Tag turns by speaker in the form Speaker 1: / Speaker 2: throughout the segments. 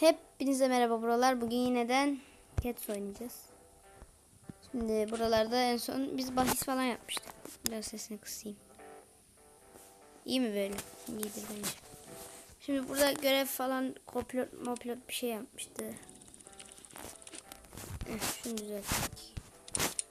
Speaker 1: Hepinize merhaba buralar. Bugün yineden Cats oynayacağız. Şimdi buralarda en son biz bahis falan yapmıştık. Biraz sesini kısayım. İyi mi böyle? İyidir bence. Şimdi burada görev falan kopilot mopilot bir şey yapmıştı. Eh, şunu düzelttik.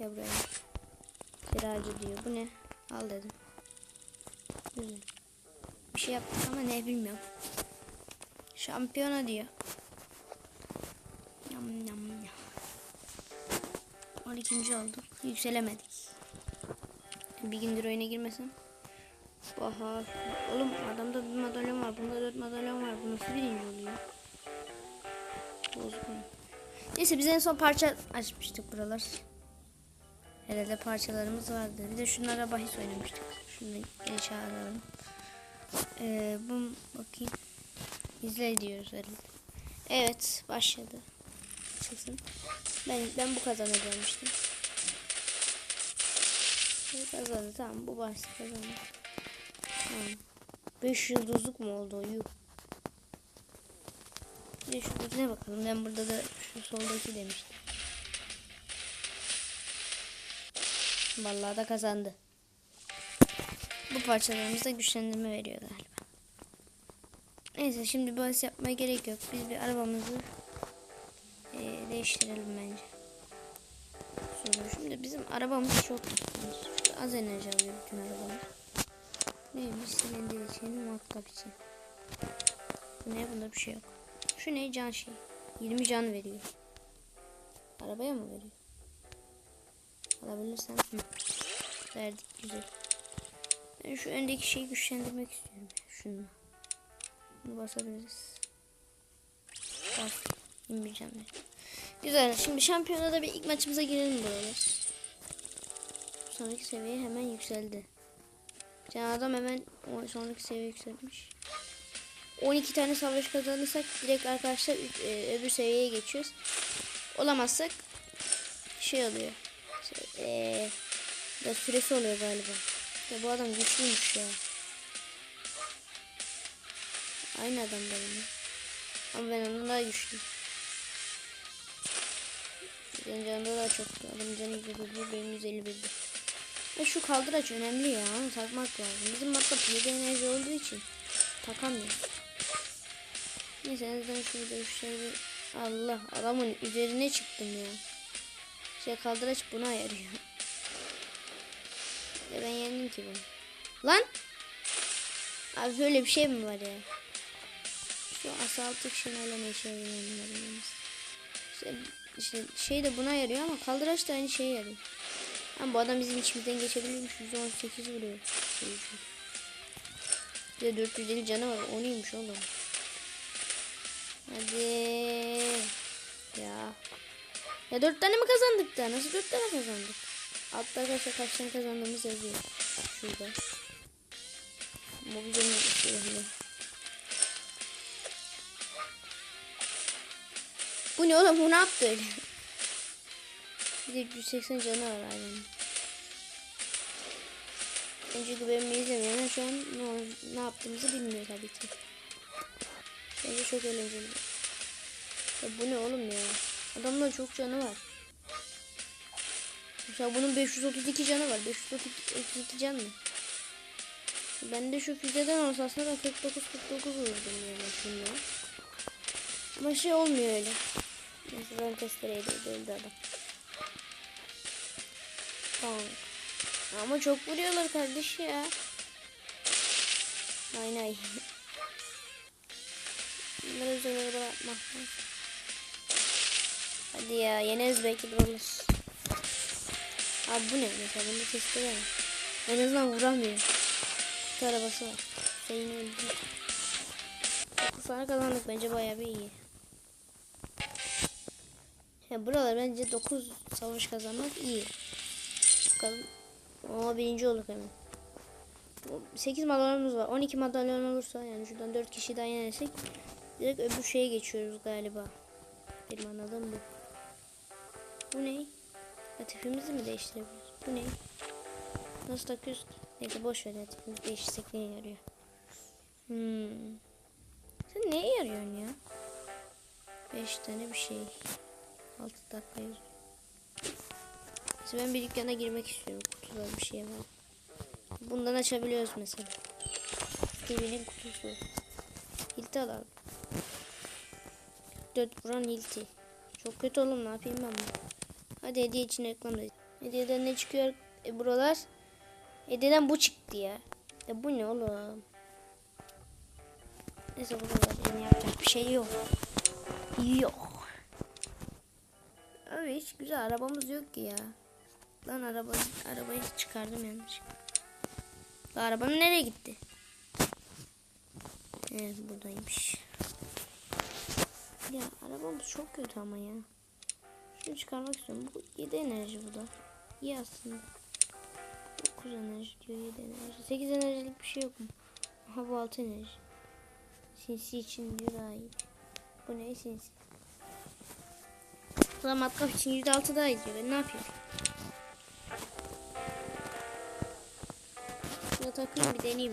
Speaker 1: Ya buraya. Kiracı diyor. Bu ne? Al dedim. Güzel. Bir şey yaptık ama ne bilmiyorum. Şampiyona diyor. Yam yam yam. 12. olduk. Yükselemedik. Bir gündür oyuna girmesem. Bahar. Oğlum adamda bir madalyon var. Bunda dört madalyon var. Bu nasıl birinci oluyor? Bozgun. Neyse biz en son parça açmıştık buralar. Herhalde parçalarımız vardı. Bir de şunlara bahis oynamıştık. Şunu geri çağıralım. Ee, bu bakayım. İzle diyoruz herhalde. Evet başladı. Çıksın. Ben ben bu kazanacağım işte. Bu kazandı tamam bu bahsi kazandı. Tamam. 5 yıldızlık mı oldu? Yuh. Bir de şuradakine bakalım. Ben burada da şu soldaki demiştim. Vallahi da kazandı. Bu parçalarımız da güçlendirme veriyor galiba. Neyse şimdi bahis yapmaya gerek yok. Biz bir arabamızı e, değiştirelim bence. Sonra şimdi bizim arabamız çok az enerji alıyor bütün arabamız. Neymiş silindir için, matkap için. Ne? Bunda bir şey yok. Şu ne? Can şey. 20 can veriyor. Arabaya mı veriyor? Alabilirsem. Hı. Verdik güzel. Ben şu öndeki şeyi güçlendirmek istiyorum. Şunu. Bunu basabiliriz. Bas. İnmeyeceğim. ben. Güzel. Şimdi şampiyonada bir ilk maçımıza girelim buralar. Sonraki seviye hemen yükseldi. Bir tane adam hemen sonraki seviye yükselmiş. 12 tane savaş kazanırsak direkt arkadaşlar e, öbür seviyeye geçiyoruz. Olamazsak şey oluyor. Şey, e, biraz süresi oluyor galiba. Ya bu adam güçlüymüş ya. Aynı adam benim. Ama ben ondan daha güçlüyüm. Senin canında daha çok. Adamın canı 151, benim 151'di. Ve şu kaldıraç önemli ya. Onu takmak lazım. Bizim matkap 7 enerji olduğu için takamıyoruz. Neyse en azından şu dövüşleri Allah adamın üzerine çıktım ya. Şey kaldıraç buna yarıyor. Ya ben yendim ki bunu. Lan! Abi böyle bir şey mi var ya? Şu asaltık ne işe yarıyor? İşte, işte şey de buna yarıyor ama kaldıraç da aynı şeye yarıyor. Ama bu adam bizim içimizden geçebilirmiş. 118 vuruyor. Bir de 450 canı var. O neymiş oğlum? Hadi. Ya. Ya 4 tane mi kazandık da? Nasıl 4 tane kazandık? Altta arkadaşlar kaç tane kazandığımız yazıyor. Şurada. Mobilyanın üstünde. Bu ne oğlum? Bu ne yaptı öyle? Bir de 180 canı var hayvanın. Önceki bölümü izlemeyen şu an ne, ne yaptığımızı bilmiyor tabii ki. Bence çok eğlenceli. Ya bu ne oğlum ya? Adamda çok canı var. Mesela bunun 532 canı var. 532 can mı? Ben de şu füzeden olsa aslında 49 49 vurdum yani şimdi. Ama şey olmuyor öyle. Neyse ben testereyle öldü adam. Tamam. Ama çok vuruyorlar kardeş ya. Ay ay. Bunları üzerine bırakma. Hadi ya yeneriz belki de olur. Abi bu ne mesela bunda testere var. En azından vuramıyor. Kutu arabası var. Sayını öldü. 9 tane kazandık bence bayağı bir iyi. Ya buralar bence 9 savaş kazanmak iyi. Bakalım. Oo birinci olduk hemen. 8 madalyonumuz var. 12 madalyon olursa yani şuradan 4 kişi daha yenersek direkt öbür şeye geçiyoruz galiba. Benim anladığım bu. Bu ne? Atifimizi mi değiştirebiliriz? Bu ne? Nasıl takıyoruz ki? Neyse boş ver atifimizi değiştirsek neye yarıyor? Hmm. Sen neye yarıyorsun ya? 5 tane bir şey. 6 dakika yazıyor. Mesela ben bir dükkana girmek istiyorum. Kutuda bir şey var. Bundan açabiliyoruz mesela. TV'nin kutusu. Hilti alalım. 4 buran hilti. Çok kötü oğlum ne yapayım ben bunu. Hadi hediye için reklam. Hediyeden ne çıkıyor? E buralar. Hediyeden bu çıktı ya. E bu ne oğlum? Neyse buralar yeni yapacak bir şey yok. Yok. Abi hiç güzel arabamız yok ki ya. Lan araba, arabayı çıkardım yanlış. Lan arabanın nereye gitti? Evet buradaymış. Ya arabamız çok kötü ama ya. Şunu çıkarmak istiyorum. Bu 7 enerji bu da. İyi aslında. 9 enerji diyor 7 enerji. 8 enerjilik bir şey yok mu? Aha bu 6 enerji. Sinsi için diyor daha iyi. Bu ne sinsi? Ulan matkap için %6 daha iyi diyor. Ben ne yapayım? Şuna takayım bir deneyeyim.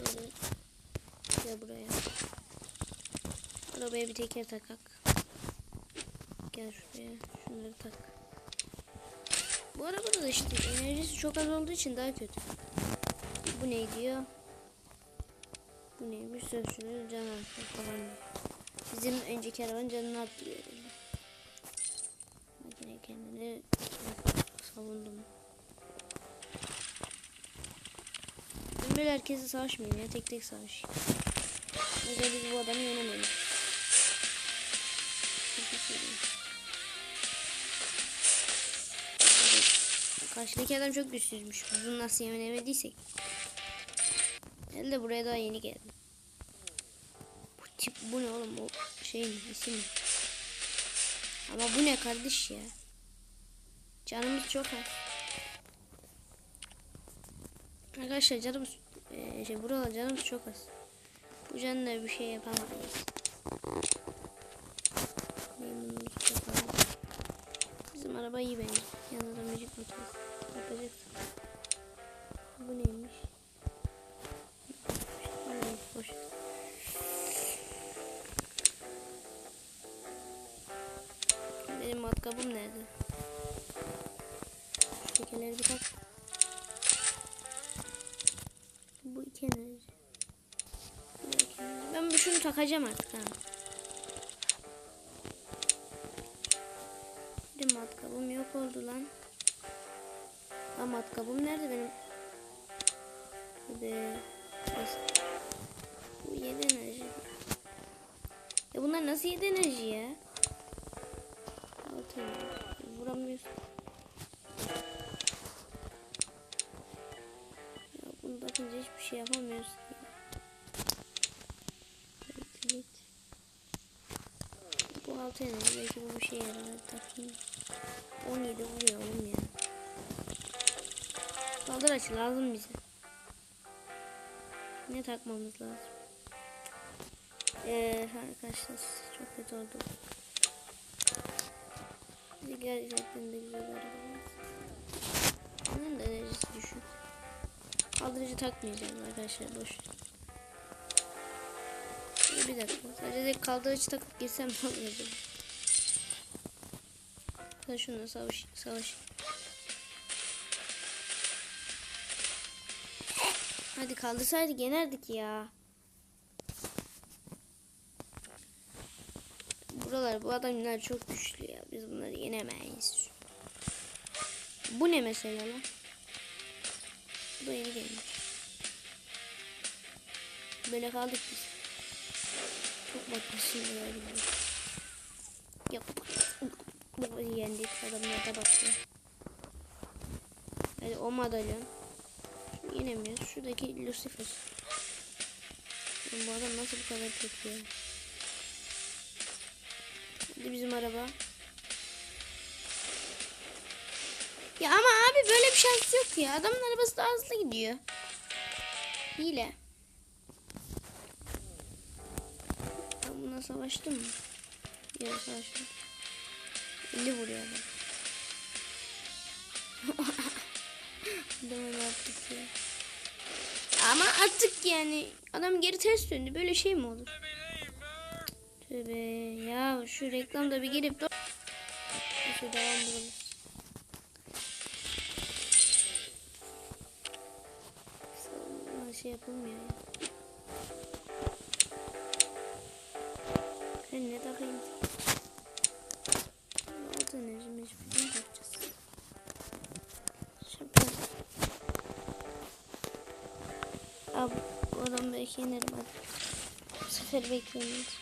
Speaker 1: Böyle. Buraya. Arabaya bir teker takak. Gel şuraya. Şunları tak. Bu arabada da işte enerjisi çok az olduğu için daha kötü. Bu ne diyor? Bu neymiş? Sözcüğünün can altı falan. Bizim önceki arabanın canını atlıyor. herhalde. Makine kendini savundum. Ben böyle herkese savaşmayayım ya. Tek tek savaşayım. Mesela biz bu adamı yenemeyiz. Karşıdaki adam çok güçsüzmüş. Bunu nasıl yenemediysek. Elde buraya daha yeni geldim. Bu ne oğlum bu şeyin isim. Ama bu ne kardeş ya? Canımız çok az. Arkadaşlar canımız eee, şey buralar canımız çok az. Bu canla bir şey yapamayız. Bizim araba iyi bence. Yanında da müzik motoru. Yapacaksın. Bu neymiş? Matkabım nerede? Şekerleri bir tak. Bu iki enerji. Ben bu şunu takacağım artık tamam. Bir matkabım yok oldu lan. Lan matkabım nerede benim? Burası. Bu 7 enerji. Ya bunlar nasıl 7 enerji ya? Vuramıyorsun. Ya bunu takınca hiçbir şey yapamıyoruz. Evet, evet. Bu altı enerji. Belki bu bir şey yarar. Takayım. 17 vuruyor oğlum ya. Kaldır açı lazım bize. Ne takmamız lazım? Ee, arkadaşlar çok kötü oldu. Gerçekten de güzel arabamız. Bunun da enerjisi düşük. Kaldırıcı takmayacağım arkadaşlar boş. Bir dakika. Sadece de kaldırıcı takıp girsem acaba? Ben şununla savaş, savaş. Hadi kaldırsaydık yenerdik ya. Buralar bu adamlar çok güçlü ya. Biz bunları yenemeyiz. Bu ne mesela lan? Bu da yeni gelmiş. Böyle kaldık biz. Çok bakmışsın ya. Yok. Bu yendik. Adamlar da bakıyor. Hadi o madalyon. Yenemiyoruz. Şuradaki Lucifer. Bu adam nasıl bu kadar kötü ya? Hadi bizim araba. Ya ama abi böyle bir şans yok ya. Adamın arabası daha hızlı gidiyor. Hile. Ben buna savaştım mı? Yok savaştım. 50 vuruyor adam. Adama ne yaptık ya? ama artık yani adam geri ters döndü. Böyle şey mi olur? Tövbe ya şu reklamda bir girip de... Neyse devam edelim. Şey yapılmıyor ya. Ben ne takayım? Altı enerji mecburen takacağız. Şampiyon. Abi bu adam belki yenerim hadi. Bu sefer bekliyorum.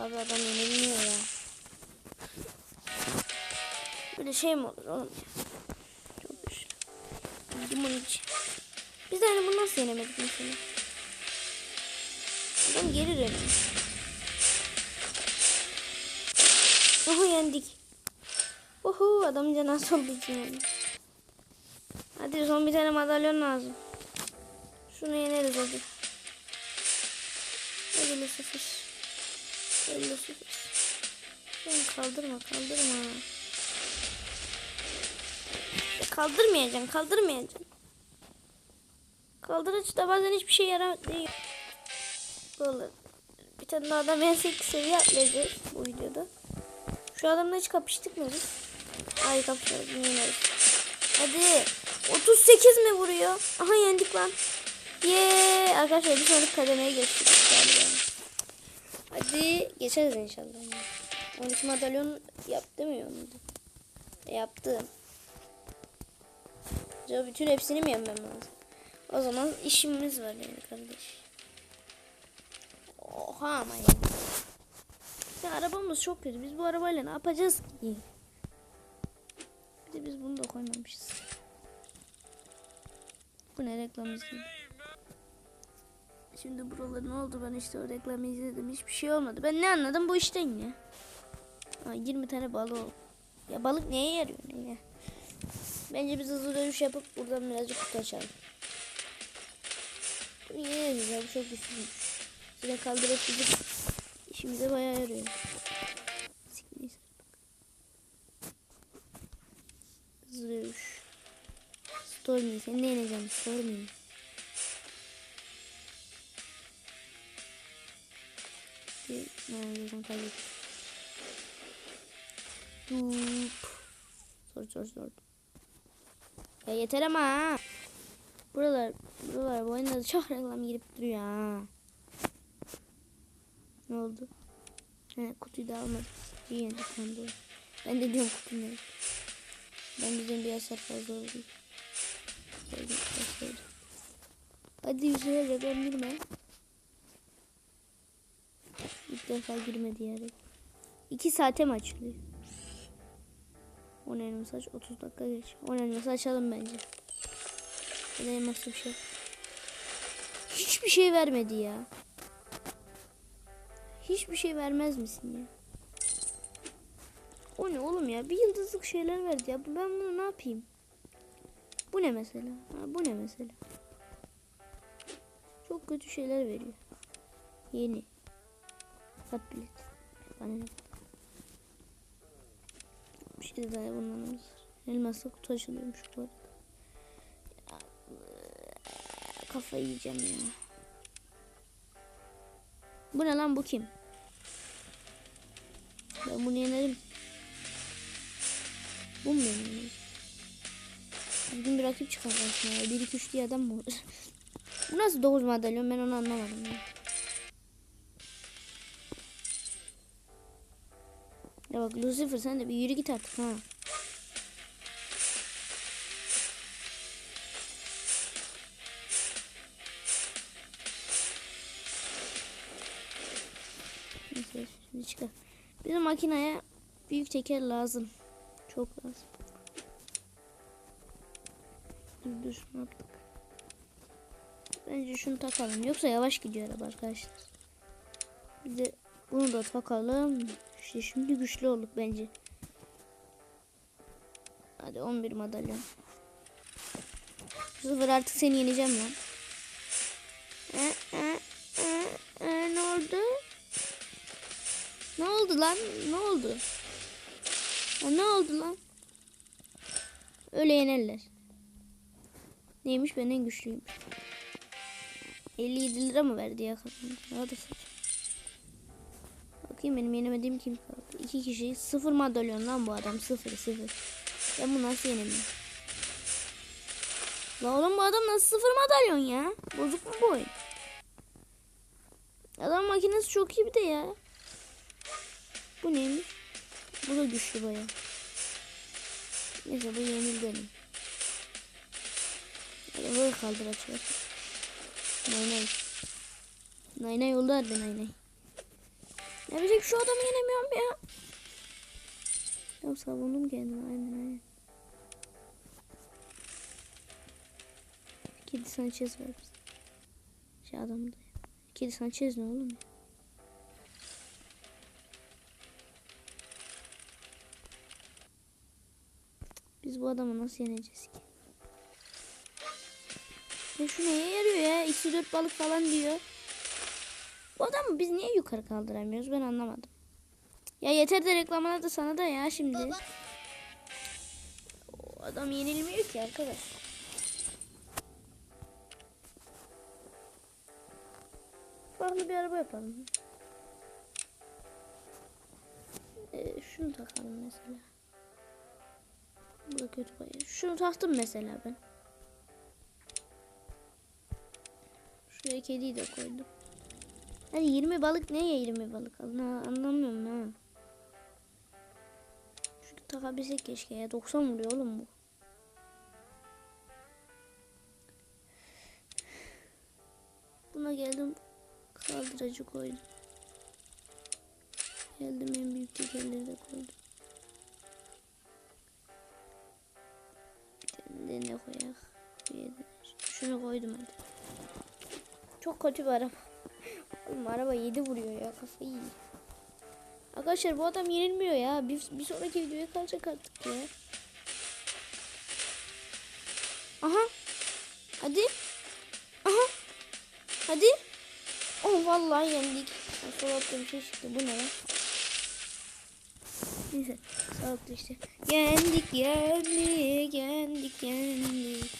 Speaker 1: Abi adam yenilmiyor ya. Böyle şey mi olur oğlum ya? Çok güçlü. Limon iç. Biz de hani bunu nasıl yenemedik mesela? Adam geri dönüyor. Oho yendik. Oho adam canası oldu için yani. Hadi son bir tane madalyon lazım. Şunu yeneriz hadi. Hadi sıfır. Öyle sıfır. Sen kaldırma kaldırma. Ya Kaldırmayacaksın kaldırmayacaksın. Kaldırıcı da bazen hiçbir şey yaramıyor. Böyle bir tane daha adam en seviye atlayacağız bu videoda. Şu adamla hiç kapıştık mı biz? Ay kapışmadık yeneriz. Hadi. 38 mi vuruyor? Aha yendik lan. Yeee. Arkadaşlar bir sonraki kademeye geçtik. Hadi geçeriz inşallah. 12 madalyon yaptı mı onu da? E, yaptım. Acaba bütün hepsini mi yenmem lazım? O zaman işimiz var yani kardeş. Oha ama ya. Ya arabamız çok kötü. Biz bu arabayla ne yapacağız ki? Bir de biz bunu da koymamışız. Bu ne reklam izledim. Şimdi buralar ne oldu ben işte o reklamı izledim. Hiçbir şey olmadı. Ben ne anladım bu işten ya. Ha, 20 tane balık. Ya balık neye yarıyor neye? Bence biz hızlı dönüş yapıp buradan birazcık kutu açalım. Bunu yeneriz ya bu çok güçlüymüş. Size kaldırıp gidip işimize bayağı yarıyor. Hızlı dönüş. Stormy seni de yeneceğim Stormy. Bir nereden kaybettim. Dup. Sor sor sor. Ya yeter ama ha. Buralar, buralar bu oyunda çok reklam girip duruyor ha. Ne oldu? He, kutuyu da almadık. İyi yendik sandım. Ben de diyorum kutum yok. Ben bizden bir hasar fazla oldu. Hadi yüzüne reklam girme. İlk defa girmedi ya reklam. 2 saate mi açılıyor? 10 elması aç 30 dakika geç. 10 elması açalım bence. Ya da bir şey. Hiçbir şey vermedi ya. Hiçbir şey vermez misin ya? O ne oğlum ya? Bir yıldızlık şeyler verdi ya. Ben bunu ne yapayım? Bu ne mesela? Ha, bu ne mesela? Çok kötü şeyler veriyor. Yeni. Kat bilet. Bana ne? Bir şey daha bundan. Elmasla kutu açılıyormuş bu arada. Ya, kafayı yiyeceğim ya. Bu ne lan bu kim? Ben bunu yenerim. Bu mu benim? Bugün bir rakip çıkar karşıma ya. 1 2 3 diye adam mı olur? bu nasıl 9 madalyon ben onu anlamadım ya. Ya bak Lucifer sen de bir yürü git artık ha. Şimdi çıkar. Bizim makineye büyük teker lazım. Çok lazım. Dur dur şunu yaptık. Bence şunu takalım. Yoksa yavaş gidiyor araba arkadaşlar. Bir de bunu da takalım. İşte şimdi güçlü olduk bence. Hadi 11 madalyon. Sıfır artık seni yeneceğim lan. E, e, e, e, ne oldu? Ne oldu lan? Ne oldu? Ya ne oldu lan? Öyle yenerler. Neymiş ben en güçlüyüm. 57 lira mı verdi ya kazandı? Hadi saç. Bakayım benim yenemediğim kim kaldı? İki kişi. Sıfır madalyon lan bu adam. Sıfır sıfır. Ben bunu nasıl yenemiyorum? La oğlum bu adam nasıl sıfır madalyon ya? Bozuk mu bu oyun? Adam makinesi çok iyi bir de ya. Bu neymiş? Bu da güçlü baya. Neyse bu yenil benim. Hadi böyle kaldır açıyor. Nay nay. Nay nay oldu harbi nay nay. Ne bileyim şu adamı yenemiyorum ya. Ya savundum kendimi aynen aynen. Kedi Sanchez var bize. Şey adamı da. Kedi Sanchez ne oğlum ya? Biz bu adamı nasıl yeneceğiz ki? Ya şu neye yarıyor ya? İkisi dört balık falan diyor. Bu adamı biz niye yukarı kaldıramıyoruz ben anlamadım. Ya yeter de reklamına da sana da ya şimdi.
Speaker 2: Baba.
Speaker 1: O adam yenilmiyor ki arkadaş. Farklı bir araba yapalım. Ee, şunu takalım mesela. Bu da kötü bayağı. Şunu taktım mesela ben. Şuraya kediyi de koydum. Hadi 20 balık neye 20 balık aldın ha, anlamıyorum ha. Şunu takabilsek keşke ya 90 vuruyor oğlum bu. Buna geldim kaldıracı koydum. Geldim en büyük tekerleri de koydum. De ne koyak? Şunu koydum hadi. Çok kötü bir araba. Oğlum araba 7 vuruyor ya kafayı yiyor. Arkadaşlar bu adam yenilmiyor ya. Bir, bir sonraki videoya kalacak artık ya. Aha. Hadi. Aha. Hadi. Oh vallahi yendik. Sol altta bir şey çıktı. Bu ne ya? Neyse. Sağlıklı işte. Yendik yendik yendik yendik.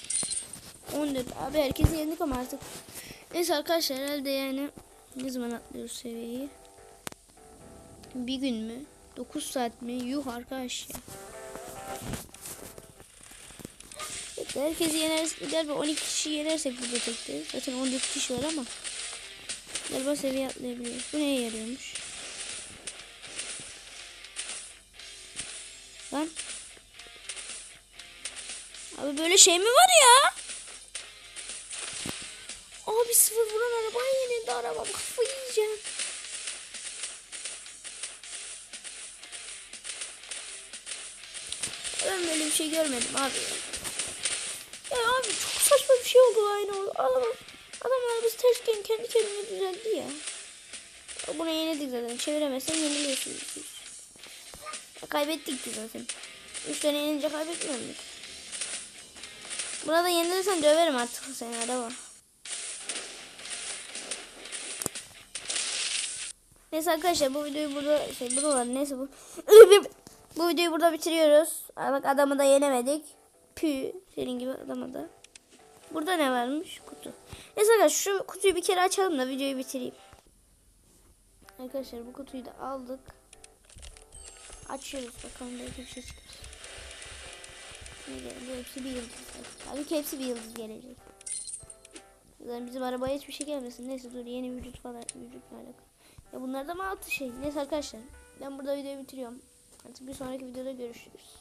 Speaker 1: 14. Abi herkesi yendik ama artık. Neyse arkadaşlar herhalde yani ne zaman atlıyoruz seviyeyi? Bir gün mü? 9 saat mi? Yuh arkadaş ya. Evet, herkesi yeneriz. Galiba 12 kişi yenersek burada tekte. Zaten 14 kişi var ama. Galiba seviye atlayabiliyoruz. Bu neye yarıyormuş? Lan. Abi böyle şey mi var ya? Abi sıfır vuran araba yenildi araba. Kafayı yiyeceğim. Ben böyle bir şey görmedim abi. Ya abi çok saçma bir şey oldu aynı oldu. Adam, adam arabası tersken kendi kendine düzeldi ya. Buna yenildik zaten. Çeviremezsen yeniliyorsunuz. Ya kaybettik ki zaten. Üç tane yenince kaybetmiyor muyduk? Buna da yenilirsen döverim artık seni araba. Neyse arkadaşlar bu videoyu burada şey buralar neyse bu bu videoyu burada bitiriyoruz. Aa, Bak adamı da yenemedik. Pü senin gibi adamı da. Burada ne varmış? Kutu. Neyse arkadaşlar şu kutuyu bir kere açalım da videoyu bitireyim. Arkadaşlar bu kutuyu da aldık. Açıyoruz bakalım belki bir şey çıkar. Bu hepsi bir yıldız. Tabii hepsi bir yıldız gelecek. Zaten bizim arabaya hiçbir şey gelmesin. Neyse dur yeni vücut falan vücutla alakalı. Ya bunlar da mı altı şey? Neyse arkadaşlar. Ben burada videoyu bitiriyorum. Artık bir sonraki videoda görüşürüz.